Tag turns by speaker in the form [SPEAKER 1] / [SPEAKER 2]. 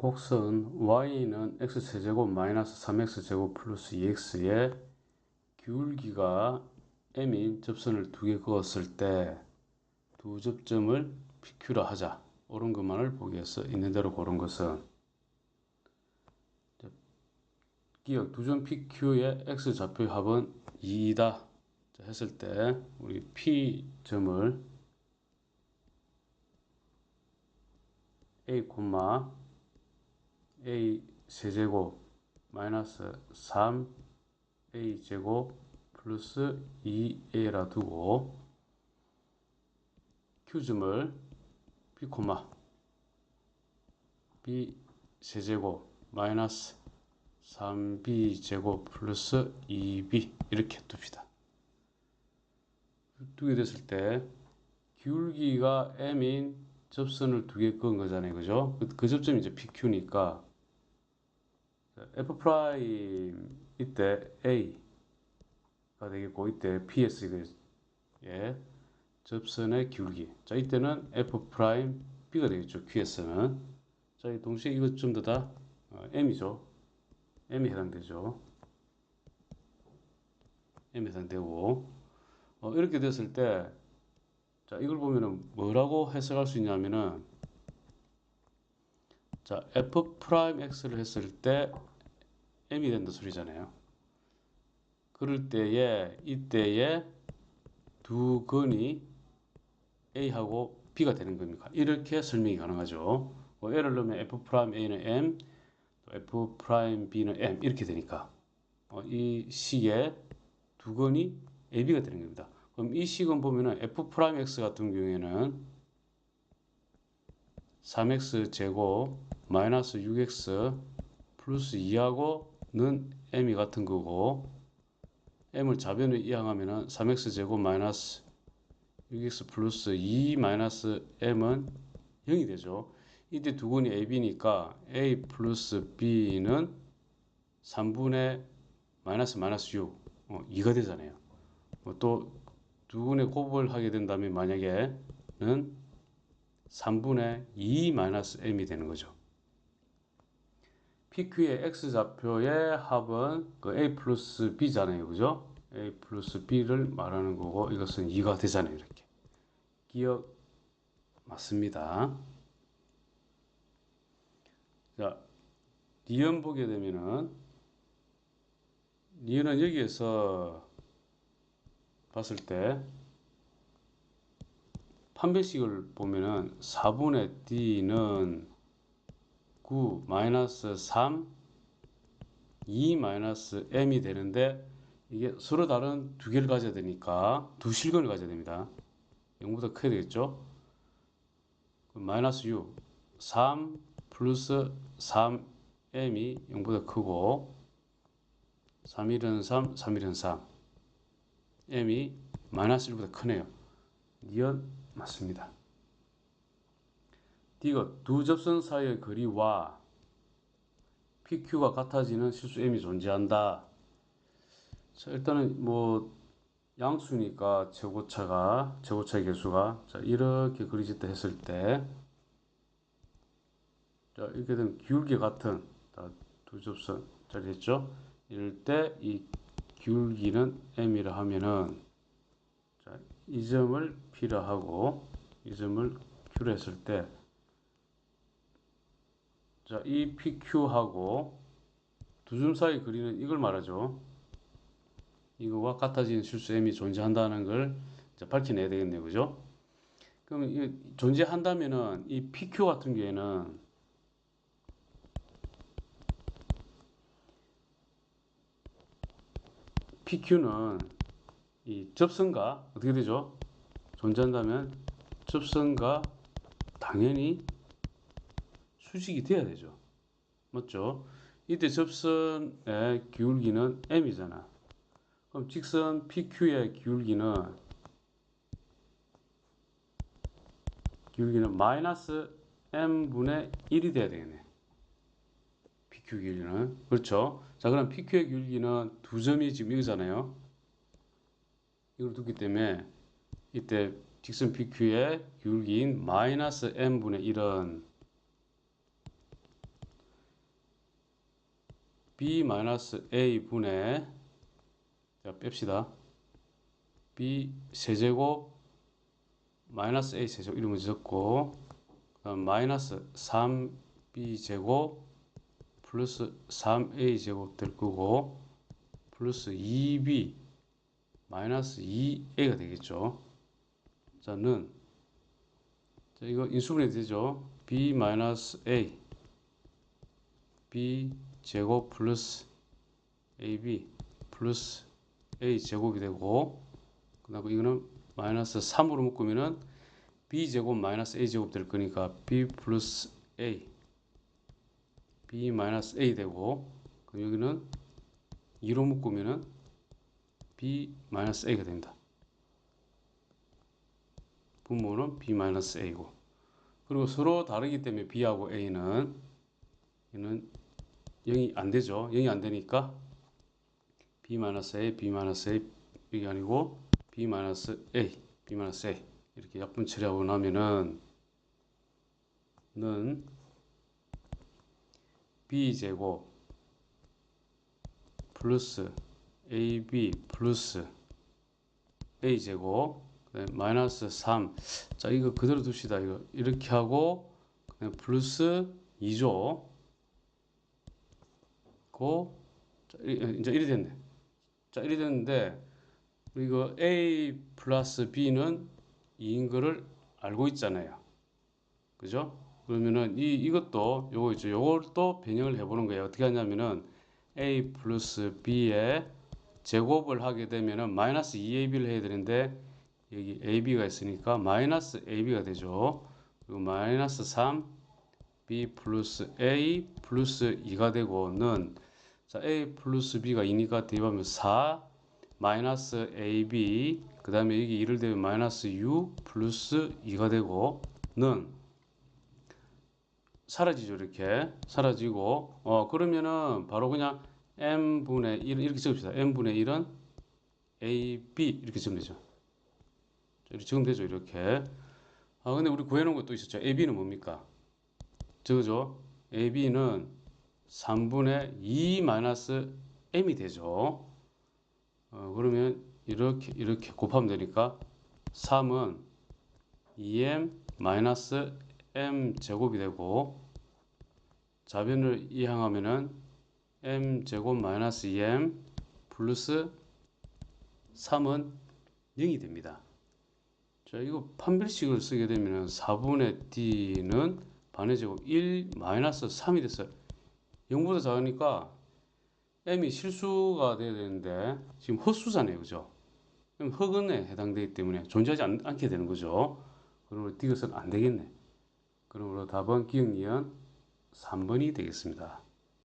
[SPEAKER 1] 곡선 y는 x세제곱 마이너스 3x제곱 플러스 2x의 기울기가 m인 접선을 두 개 그었을 때 두 접점을 PQ라 하자. 옳은 것만을 보기 위해서 있는 대로 고른 것은 기억 두 점 PQ의 x좌표의 합은 2이다 했을 때 우리 P점을 A, A 세제곱 마이너스 3A 제곱 플러스 2A라 두고 Q점을 B, B 세제곱 마이너스 3B 제곱 플러스 2B 이렇게 둡시다. 두게 됐을 때 기울기가 M인 접선을 두 개 그은 거잖아요. 그죠? 그, 그 접점이 이제 PQ니까 F 프라임 이때 A가 되겠고 이때 PS 예 접선의 기울기. 자 이때는 F 프라임 B가 되겠죠 QS는. 자 동시에 이것 전부 다 어, M이죠. M에 해당되죠. M에 해당되고. 어, 이렇게 됐을 때 자 이걸 보면은 뭐라고 해석할 수 있냐면은 자 f 프라임 x를 했을 때 m이 된다 소리잖아요. 그럴 때에 이때에 두 근이 a하고 b가 되는 겁니까? 이렇게 설명이 가능하죠. 뭐 예를 들면 f 프라임 a는 m, f 프라임 b는 m 이렇게 되니까 어, 이 식의 두 근이 ab가 되는 겁니다. 그럼 이 식은 보면은 f 프라임 x 같은 경우에는 3x 제곱 마이너스 6x 플러스 2하고 는 m이 같은 거고 m을 좌변으로 이항하면은 3x 제곱 마이너스 6x 플러스 2 마이너스 m은 0이 되죠. 이때 두 근이 ab니까 a 플러스 b는 3분의 마이너스 마이너스 6 어, 2가 되잖아요. 어, 또두 근의 곱을 하게 된다면 만약에는 3분의 2 마이너스 m이 되는 거죠. PQ의 X좌표의 합은 그 A 플러스 B잖아요. 그죠? A 플러스 B를 말하는 거고 이것은 2가 되잖아요. 이렇게. 기억 맞습니다. 자, 니은 보게 되면은 니은은 여기에서 봤을 때 판별식을 보면은 4분의 D는 9 마이너스 3 2 마이너스 m이 되는데 이게 서로 다른 두 개를 가져야 되니까 두 실근을 가져야 됩니다. 0보다 크게 되겠죠? 마이너스 6 3 플러스 3m이 0보다 크고 3일은 3, 3일은 3 m이 마이너스 1보다 크네요. 니은 맞습니다. D가 두 접선 사이의 거리와 PQ가 같아지는 실수 M이 존재한다. 자, 일단은 뭐 양수니까 최고차가 최고차의 개수가 자, 이렇게 그려졌다 했을 때 자, 이렇게 되면 기울기 같은 두 접선 자리 했죠. 이럴 때 이 기울기는 M이라 하면은 자, 이 점을 P라 하고 이 점을 Q로 했을 때 자, 이 PQ하고 두점 사이 그리는 이걸 말하죠. 이거와 같아지는 실수 M이 존재한다는 걸 밝혀내야 되겠네요. 그죠? 그럼 이 존재한다면은 이 PQ 같은 경우에는 PQ는 이 접선과 어떻게 되죠? 존재한다면 접선과 당연히 수직이 돼야 되죠. 맞죠? 이때 접선의 기울기는 m이잖아. 그럼 직선 PQ의 기울기는 기울기는 마이너스 m분의 1이 돼야 되겠네. PQ 기울기는 그렇죠. 자 그럼 PQ의 기울기는 두 점이 지금 이거잖아요. 이걸 두기 때문에 이때 직선 PQ의 기울기인 마이너스 m분의 1은 b 마이너스 a 분의 자 뺍시다. b 세제곱 마이너스 a 세제곱 이름을 적고 그다음 마이너스 3b 제곱 플러스 3a 제곱 될 거고 플러스 2b 마이너스 2a가 되겠죠. 자는 자 이거 인수분해 되죠. b 마이너스 a b 제곱 플러스 ab 플러스 a 제곱이 되고 그 다음 이거는 마이너스 3으로 묶으면은 b 제곱 마이너스 a 제곱 될 거니까 b 플러스 a b 마이너스 a 되고 그럼 여기는 2로 묶으면은 b 마이너스 a가 됩니다. 분모는 b 마이너스 a고 그리고 서로 다르기 때문에 b하고 a는 얘는 0이 안 되죠. 0이 안 되니까 b 마이너스 a, b 마이너스 a 이게 아니고 b 마이너스 a, b 마이너스 a 이렇게 약분 처리하고 나면은 는 b 제곱 플러스 ab 플러스 a 제곱 마이너스 3. 자 이거 그대로 둡시다. 이거 이렇게 하고 플러스 2죠. 고 자, 이- 이제 1이 됐네. 자 1이 됐는데 이거 a 플러스 b는 2인 거를 알고 있잖아요. 그죠? 그러면은 이 이것도 요거 있죠. 요것도 변형을 해 보는 거예요. 어떻게 하냐면은 a 플러스 b의 제곱을 하게 되면은 마이너스 2ab를 해야 되는데 여기 ab가 있으니까 마이너스 ab가 되죠. 그리고 마이너스 3 b 플러스 a 플러스 2가 되고는 자 a 플러스 b가 2니까 대입하면 4 마이너스 ab 그 다음에 여기 2를 대면 마이너스 6 플러스 2가 되고 는 사라지죠 이렇게. 사라지고. 어 그러면은 바로 그냥 m 분의 1 이렇게 적읍시다. M 분의 1은 ab 이렇게 적으면 되죠. 이렇게 적으면 되죠 이렇게. 아 근데 우리 구해놓은 것도 있었죠. Ab는 뭡니까? 저거죠 ab는 3분의 2 마이너스 m이 되죠 어 그러면 이렇게 이렇게 곱하면 되니까 3은 2m 마이너스 m 제곱이 되고 자변을 이항하면은 m 제곱 마이너스 2m 플러스 3은 0이 됩니다. 자, 이거 판별식을 쓰게 되면은 4분의 d는 반의 제곱 1 마이너스 3이 됐어요. 0보다 작으니까 m이 실수가 돼야 되는데 지금 헛수잖아요. 그죠? 그럼 흑은에 해당되기 때문에 존재하지 않, 않게 되는 거죠. 그러므로 디귿은 안 되겠네. 그러므로 답은 기억 니은 3번이 되겠습니다.